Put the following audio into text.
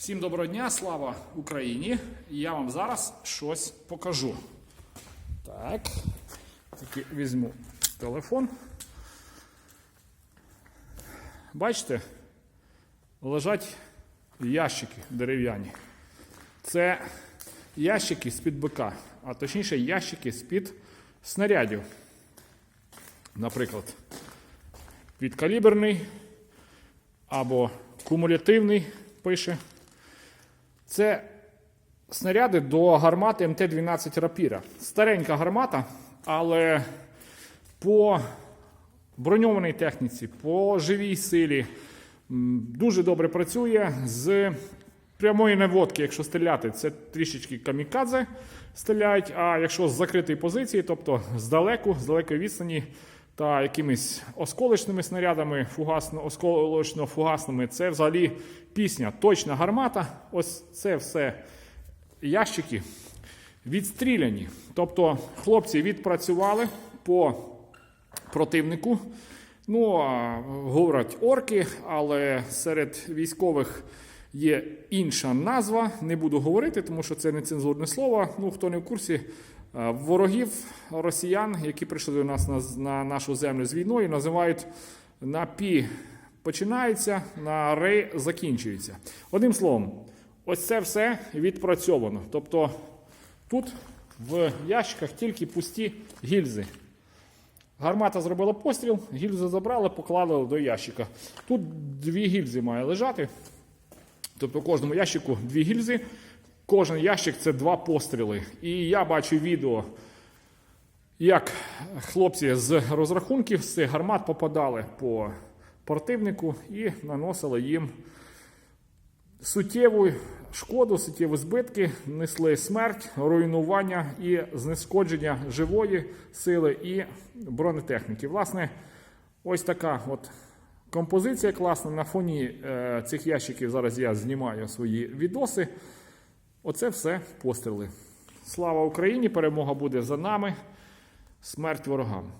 Всім доброго дня, слава Україні! Я вам зараз щось покажу. Так, тільки візьму телефон. Бачите, лежать ящики дерев'яні. Це ящики з-під БК, а точніше ящики з-під снарядів. Наприклад, підкаліберний або кумулятивний пише. Це снаряди до гармати МТ-12 Рапіра. Старенька гармата, але по броньованій техніці, по живій силі дуже добре працює з прямої наводки, якщо стріляти, це трішечки камікадзе стріляють. А якщо з закритої позиції, тобто здалеку, з далекої відстані та якимись осколочними снарядами, фугасно, осколочно-фугасними, це взагалі пісня, точна гармата. Ось це все ящики відстріляні. Тобто хлопці відпрацювали по противнику. Ну, говорять орки, але серед військових є інша назва. Не буду говорити, тому що це нецензурне слово. Ну, хто не в курсі, ворогів росіян, які прийшли до нас на, на нашу землю з війною, називають на пі починається, на ри закінчується. Одним словом, ось це все відпрацьовано. Тобто тут в ящиках тільки пусті гільзи. Гармата зробила постріл, гільзи забрали, поклали до ящика. Тут дві гільзи має лежати. Тобто в кожному ящику дві гільзи. Кожен ящик це два постріли. І я бачу відео, як хлопці з розрахунків з цих гармат попадали по противнику і наносили їм суттєву шкоду, суттєві збитки, несли смерть, руйнування і знешкодження живої сили і бронетехніки. Власне, ось така от композиція класна. На фоні е, цих ящиків зараз я знімаю свої відоси. Оце все постріли. Слава Україні! Перемога буде за нами. Смерть ворогам.